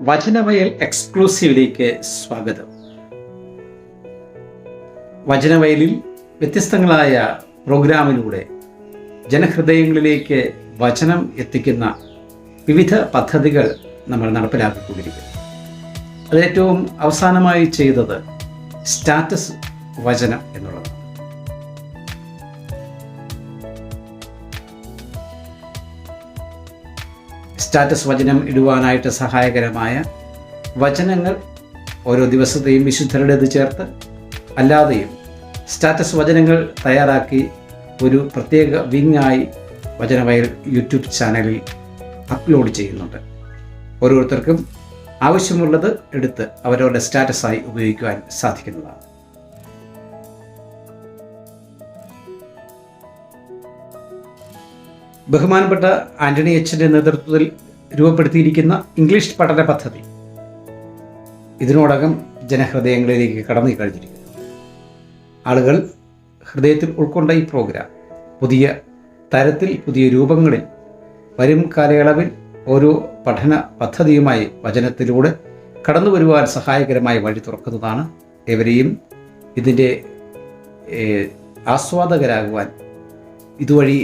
വചനവയൽ എക്സ്ക്ലൂസീവിലേക്ക് സ്വാഗതം. വചനവയലിൽ വ്യത്യസ്തങ്ങളായ പ്രോഗ്രാമിലൂടെ ജനഹൃദയങ്ങളിലേക്ക് വചനം എത്തിക്കുന്ന വിവിധ പദ്ധതികൾ നമ്മൾ നടപ്പിലാക്കിക്കൊണ്ടിരിക്കുന്നു. അതേറ്റവും അവസാനമായി ചെയ്തത് സ്റ്റാറ്റസ് വചനം എന്നുള്ളതാണ്. സ്റ്റാറ്റസ് വചനം ഇടുവാനായിട്ട് സഹായകരമായ വചനങ്ങൾ ഓരോ ദിവസത്തെയും വിശുദ്ധരുടേത് ചേർത്ത് അല്ലാതെയും സ്റ്റാറ്റസ് വചനങ്ങൾ തയ്യാറാക്കി ഒരു പ്രത്യേക വിങ്ങായി വചനവയൽ യൂട്യൂബ് ചാനലിൽ അപ്ലോഡ് ചെയ്യുന്നുണ്ട്. ഓരോരുത്തർക്കും ആവശ്യമുള്ളത് എടുത്ത് അവരവരുടെ സ്റ്റാറ്റസായി ഉപയോഗിക്കുവാൻ സാധിക്കുന്നതാണ്. ബഹുമാനപ്പെട്ട ആന്റണി എച്ചിന്റെ നേതൃത്വത്തിൽ രൂപപ്പെടുത്തിയിരിക്കുന്ന ഇംഗ്ലീഷ് പഠന പദ്ധതി. ഇതിനോടകം ജനഹൃദയങ്ങളിലേക്ക് കടന്നു കഴിഞ്ഞിരിക്കുന്നു. ആളുകൾ ഹൃദയത്തിൽ ഉൾക്കൊണ്ട ഈ പ്രോഗ്രാം പുതിയ തരത്തിൽ പുതിയ രൂപങ്ങളിൽ വരും കാലയളവിൽ ഓരോ പഠന പദ്ധതിയുമായി വചനത്തിലൂടെ കടന്നു വരുവാൻ സഹായകരമായി വഴി തുറക്കുന്നതാണ് എവരെയും ഇതിന്റെ ആസ്വാദകരാകുവാൻ ഇതുവഴി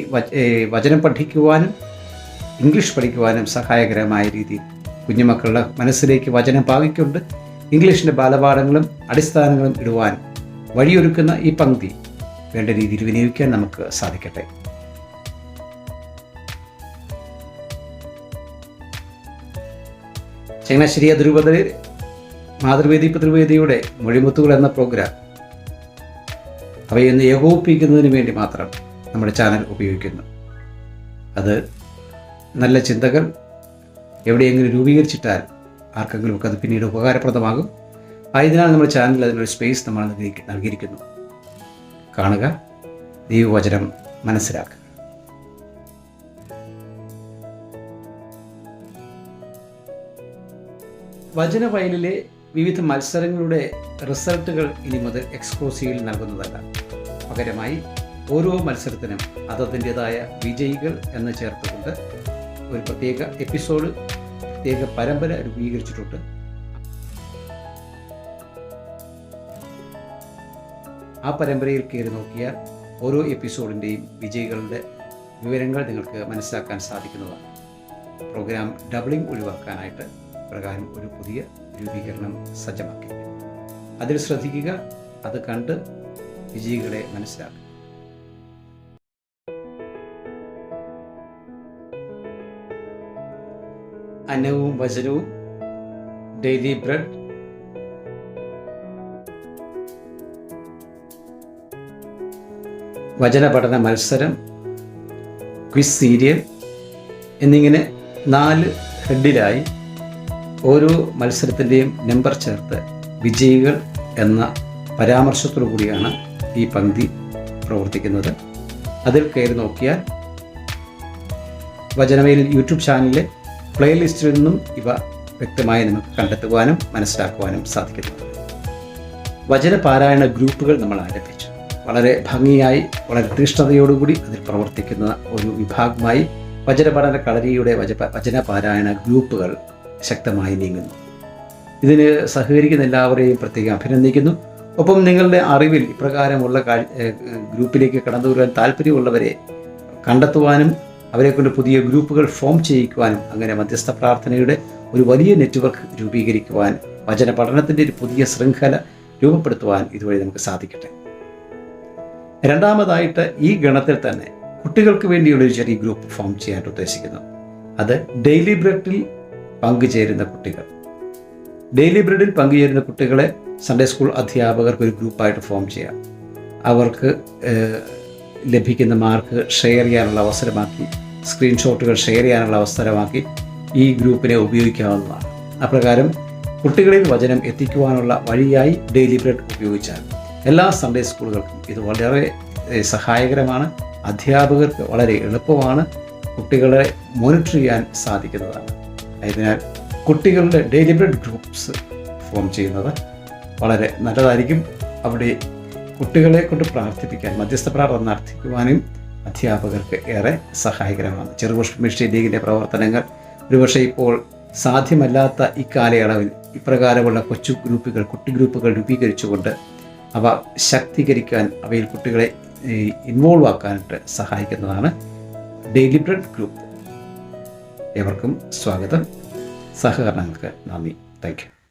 വചനം പഠിക്കുവാനും ഇംഗ്ലീഷ് പഠിക്കുവാനും സഹായകരമായ രീതിയിൽ കുഞ്ഞുമക്കളുടെ മനസ്സിലേക്ക് വചനം പാകിക്കൊണ്ട് ഇംഗ്ലീഷിന്റെ ബാലപാഠങ്ങളും അടിസ്ഥാനങ്ങളും ഇടുവാൻ വഴിയൊരുക്കുന്ന ഈ പങ്ക്തി വേണ്ട രീതിയിൽ വിനിയോഗിക്കാൻ നമുക്ക് സാധിക്കട്ടെ. ചങ്ങനാശ്ശേരി അതിരൂപതയിൽ മാതൃവേദി പിതൃവേദിയുടെ മൊഴിമുത്തുകൾ എന്ന പ്രോഗ്രാം അവയൊന്ന് ഏകോപിപ്പിക്കുന്നതിന് വേണ്ടി മാത്രം നമ്മുടെ ചാനൽ ഉപയോഗിക്കുന്നു. അത് നല്ല ചിന്തകൾ എവിടെയെങ്കിലും രൂപീകരിച്ചിട്ടാൽ ആർക്കെങ്കിലും ഒക്കെ അത് പിന്നീട് ഉപകാരപ്രദമാകും. ആയതിനാൽ നമ്മുടെ ചാനലിൽ അതിനൊരു സ്പേസ് നമ്മൾ നൽകിയിരിക്കുന്നു. കാണുക ദൈവവചനം മനസ്സിലാക്കുക. വചനവയലിലെ വിവിധ മത്സരങ്ങളുടെ റിസൾട്ടുകൾ ഇനി മുതൽ എക്സ്ക്ലൂസീവിൽ നൽകുന്നതല്ല. പകരമായി ഓരോ മത്സരത്തിനും അതതിന്റെതായ വിജയികൾ എന്ന് ചേർത്തുകൊണ്ട് ഒരു പ്രത്യേക എപ്പിസോഡ് പ്രത്യേക പരമ്പര രൂപീകരിച്ചിട്ടുണ്ട്. ആ പരമ്പരയിൽ കയറി നോക്കിയാൽ ഓരോ എപ്പിസോഡിന്റെയും വിജയികളുടെ വിവരങ്ങൾ നിങ്ങൾക്ക് മനസ്സിലാക്കാൻ സാധിക്കുന്നതാണ്. പ്രോഗ്രാം ഡബിളിംഗ് ഒഴിവാക്കാനായിട്ട് പ്രകാരം ഒരു പുതിയ രൂപീകരണം സജ്ജമാക്കി. അതിൽ ശ്രദ്ധിക്കുക അത് കണ്ട് വിജയികളെ മനസ്സിലാക്കുക. അന്നവും വചനവും ഡെയിലി ബ്രെഡ് വചന പഠന മത്സരം ക്വിസ് സീരിയൽ എന്നിങ്ങനെ നാല് ഹെഡിലായി ഓരോ മത്സരത്തിന്റെയും നമ്പർ ചേർത്ത് വിജയികൾ എന്ന പരാമർശത്തോടു കൂടിയാണ് ഈ പങ്ക്തി പ്രവർത്തിക്കുന്നത്. അതിൽ കയറി നോക്കിയാൽ വചനമയിൽ യൂട്യൂബ് ചാനലിലെ പ്ലേലിസ്റ്റിൽ നിന്നും ഇവ വ്യക്തമായി നമുക്ക് കണ്ടെത്തുവാനും മനസ്സിലാക്കുവാനും സാധിക്കുന്നുണ്ട് വചന പാരായണ ഗ്രൂപ്പുകൾ നമ്മൾ ആരംഭിച്ചു. വളരെ ഭംഗിയായി വളരെ തീഷ്ണതയോടുകൂടി അതിൽ പ്രവർത്തിക്കുന്ന ഒരു വിഭാഗമായി വചനപഠന കളരിയുടെ വച വചന പാരായണ ഗ്രൂപ്പുകൾ ശക്തമായി നീങ്ങുന്നു. ഇതിന് സഹകരിക്കുന്ന എല്ലാവരെയും പ്രത്യേകം അഭിനന്ദിക്കുന്നു. ഒപ്പം നിങ്ങളുടെ അറിവിൽ ഇപ്രകാരമുള്ള ഗ്രൂപ്പിലേക്ക് കടന്നു വരാൻ താല്പര്യമുള്ളവരെ കണ്ടെത്തുവാനും അവരെ കൊണ്ട് പുതിയ ഗ്രൂപ്പുകൾ ഫോം ചെയ്യിക്കുവാനും അങ്ങനെ മധ്യസ്ഥ പ്രാർത്ഥനയുടെ ഒരു വലിയ നെറ്റ്വർക്ക് രൂപീകരിക്കുവാൻ വചന പഠനത്തിന്റെ ഒരു പുതിയ ശൃംഖല രൂപപ്പെടുത്തുവാൻ ഇതുവഴി നമുക്ക് സാധിക്കട്ടെ. രണ്ടാമതായിട്ട് ഈ ഗണത്തിൽ തന്നെ കുട്ടികൾക്ക് വേണ്ടിയുള്ള ഒരു ചെറിയ ഗ്രൂപ്പ് ഫോം ചെയ്യാൻ ഉദ്ദേശിക്കുന്നു. അത് ഡെയിലി ബ്രെഡിൽ പങ്കുചേരുന്ന കുട്ടികൾ. ഡെയിലി ബ്രെഡിൽ പങ്കുചേരുന്ന കുട്ടികളെ സൺഡേ സ്കൂൾ അധ്യാപകർക്ക് ഒരു ഗ്രൂപ്പായിട്ട് ഫോം ചെയ്യാം. അവർക്ക് ലഭിക്കുന്ന മാർക്ക് ഷെയർ ചെയ്യാനുള്ള അവസരമാക്കി സ്ക്രീൻഷോട്ടുകൾ ഷെയർ ചെയ്യാനുള്ള അവസരമാക്കി ഈ ഗ്രൂപ്പിനെ ഉപയോഗിക്കാവുന്നതാണ്. അപ്രകാരം കുട്ടികളിൽ വചനം എത്തിക്കുവാനുള്ള വഴിയായി ഡെയിലി ബ്രെഡ് ഉപയോഗിച്ചാൽ എല്ലാ സൺഡേ സ്കൂളുകൾക്കും ഇത് വളരെ സഹായകരമാണ് അധ്യാപകർക്ക് വളരെ എളുപ്പമാണ് കുട്ടികളെ മോണിറ്റർ ചെയ്യാൻ സാധിക്കുന്നതാണ്. അതിനാൽ കുട്ടികളുടെ ഡെയിലി ബ്രെഡ് ഗ്രൂപ്പ്സ് ഫോം ചെയ്യുന്നത് വളരെ നല്ലതായിരിക്കും. അവിടെ കുട്ടികളെ കൊണ്ട് പ്രാർത്ഥിപ്പിക്കാൻ മധ്യസ്ഥ പ്രാർത്ഥന നടത്തിക്കുവാനും അധ്യാപകർക്ക് ഏറെ സഹായകരമാണ്. ചെറുപുഷ്പ മിഷൻ ലീഗിന്റെ പ്രവർത്തനങ്ങൾ ഒരുപക്ഷെ ഇപ്പോൾ സാധ്യമല്ലാത്ത ഈ കാലയളവിൽ ഇപ്രകാരമുള്ള കൊച്ചു ഗ്രൂപ്പുകൾ കുട്ടി ഗ്രൂപ്പുകൾ രൂപീകരിച്ചുകൊണ്ട് അവ ശക്തീകരിക്കാൻ അവയിൽ കുട്ടികളെ ഇൻവോൾവ് ആക്കാനായിട്ട് സഹായിക്കുന്നതാണ് ഡെയിലി ബ്രെഡ് ഗ്രൂപ്പ് ഏവർക്കും സ്വാഗതം. സഹകരണങ്ങൾക്ക് നന്ദി. Thank you